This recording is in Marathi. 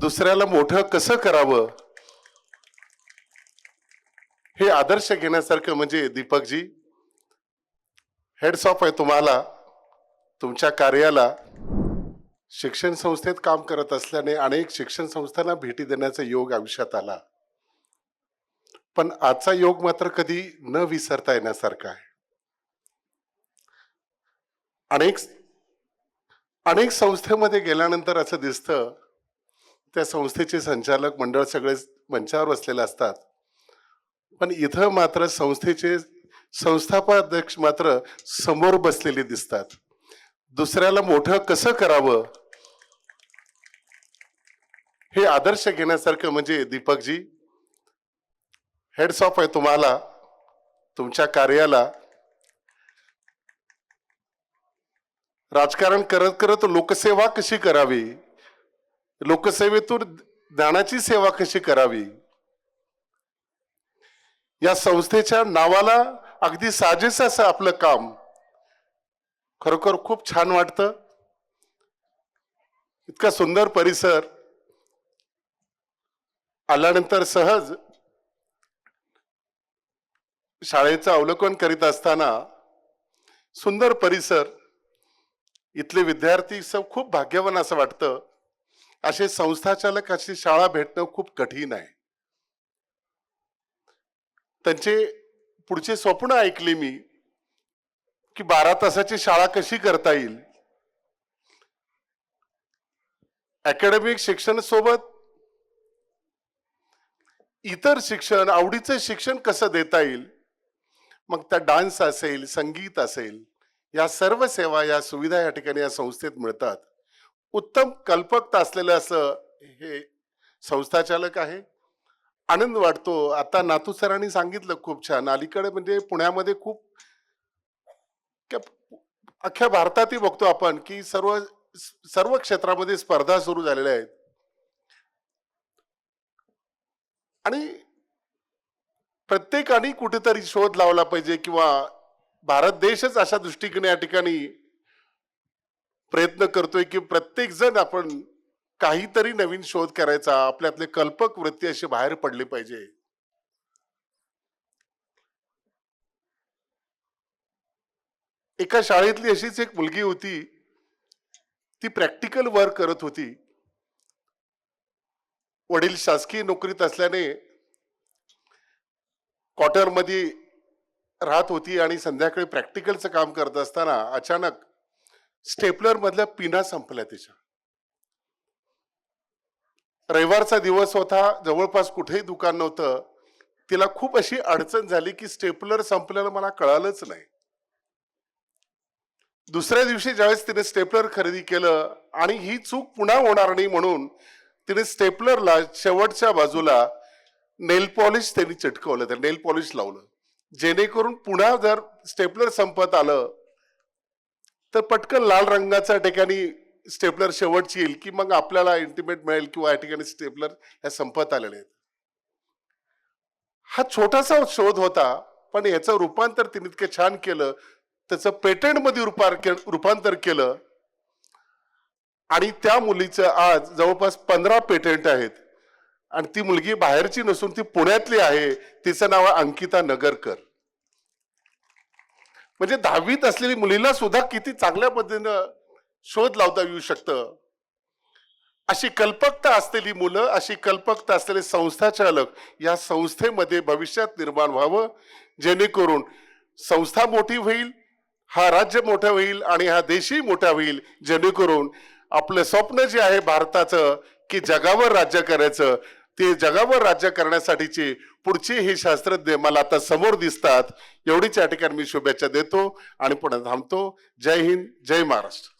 दुसऱ्याला मोठं कसं करावं? हे आदर्श घेण्यासारखं म्हणजे दीपकजी हेड्स ऑफ आहे तुम्हाला तुमच्या कार्याला. शिक्षण संस्थेत काम करत असल्याने अनेक शिक्षण संस्थांना भेटी देण्याचा योग आयुष्यात आला. पण आजचा योग मात्र कधी न विसरता येण्यासारखा आहे. अनेक अनेक संस्थेमध्ये गेल्यानंतर असं दिसतं त्या संस्थेचे संचालक मंडळ सगळे मंचावर बसलेले असतात. पण इथं मात्र संस्थेचे संस्थापनाध्यक्ष मात्र समोर बसलेले दिसतात. दुसऱ्याला मोठं कसं करावं? हे आदर्श घेण्यासारखं म्हणजे दीपकजी हेड्स ऑफ आहे तुम्हाला तुमच्या कार्याला. राजकारण करत करत लोकसेवा कशी करावी? लोकसेवेतून ज्ञानाची सेवा कशी करावी? या संस्थेच्या नावाला अगदी साजेस असं आपलं काम. खरोखर खूप छान वाटतं. इतका सुंदर परिसर. आल्यानंतर सहज शाळेचं अवलोकन करीत असताना सुंदर परिसर. इथले विद्यार्थी सब खूप भाग्यवान असं वाटतं. असे संस्थाचालक अशी शाळा भेटणं खूप कठीण आहे. त्यांचे पुढचे स्वप्न ऐकले मी की बारा तासाची शाळा कशी करता येईल? अकॅडमिक शिक्षण सोबत इतर शिक्षण आवडीचं शिक्षण कसं देता येईल? मग त्या डान्स असेल संगीत असेल या सर्व सेवा या सुविधा या ठिकाणी या संस्थेत मिळतात. उत्तम कल्पकता असलेलं असं हे संस्थाचालक आहे. आनंद वाटतो. आता नातू सरांनी सांगितलं खूप छान. अलीकडे म्हणजे पुण्यामध्ये खूप अख्ख्या भारतातही बघतो आपण की सर्व सर्व क्षेत्रामध्ये स्पर्धा सुरू झालेल्या आहेत. आणि प्रत्येकाने कुठेतरी शोध लावला पाहिजे किंवा भारत देशच अशा दृष्टीने या ठिकाणी प्रयत्न करतोय की प्रत्येक जण आपण काहीतरी नवीन शोध करायचा आपल्यातले कल्पक वृत्ती अशी बाहेर पडली पाहिजे. एका शाळेतली अशीच एक मुलगी होती ती प्रॅक्टिकल वर्क करत होती. वडील शासकीय नोकरीत असल्याने क्वार्टरमध्ये राहत होती आणि संध्याकाळी प्रॅक्टिकलचं काम करत असताना अचानक स्टेपलर मधल्या पिना संपल्या तिच्या. रविवारचा दिवस होता जवळपास कुठेही दुकान नव्हतं. तिला खूप अशी अडचण झाली की स्टेपलर संपल्याला मला कळालंच नाही. दुसऱ्या दिवशी ज्यावेळेस तिने स्टेपलर खरेदी केलं आणि ही चूक पुन्हा होणार नाही म्हणून तिने स्टेपलरला शेवटच्या बाजूला नेल पॉलिश त्यांनी चिटकवलं तर नेल पॉलिश लावलं. जेणेकरून पुन्हा जर स्टेपलर संपत आलं तर पटकन लाल रंगाच्या ठिकाणी स्टेपलर शेवटची येईल की मग आपल्याला इंटिमेट मिळेल किंवा या ठिकाणी स्टेपलर ह्या संपत आलेले आहेत. हा छोटासा शोध होता पण याचं रूपांतर तिने इतकं छान केलं त्याचं पेटंटमध्ये रूपार के- रूपांतर केलं. आणि त्या मुलीचं आज जवळपास पंधरा पेटंट आहेत. आणि ती मुलगी बाहेरची नसून ती पुण्यातली आहे तिचं नाव आहे अंकिता नगरकर. म्हणजे दहावीत असलेली मुलीला सुद्धा किती चांगल्या पद्धतीनं शोध लावता येऊ शकतं? अशी कल्पकता असलेली मुलं अशी कल्पकता असलेले संस्थाचालक या संस्थेमध्ये भविष्यात निर्माण व्हावं जेणेकरून संस्था मोठी होईल हा राज्य मोठा होईल आणि हा देशही मोठा होईल जेणेकरून आपलं स्वप्न जे आहे भारताचं की जगावर राज्य करायचं ते जगावर राज्य करण्यासाठीचे पुढचे हे शास्त्रज्ञ मला आता समोर दिसतात. एवढीच या ठिकाणी मी शुभेच्छा देतो आणि पुन्हा थांबतो. जय हिंद जय महाराष्ट्र.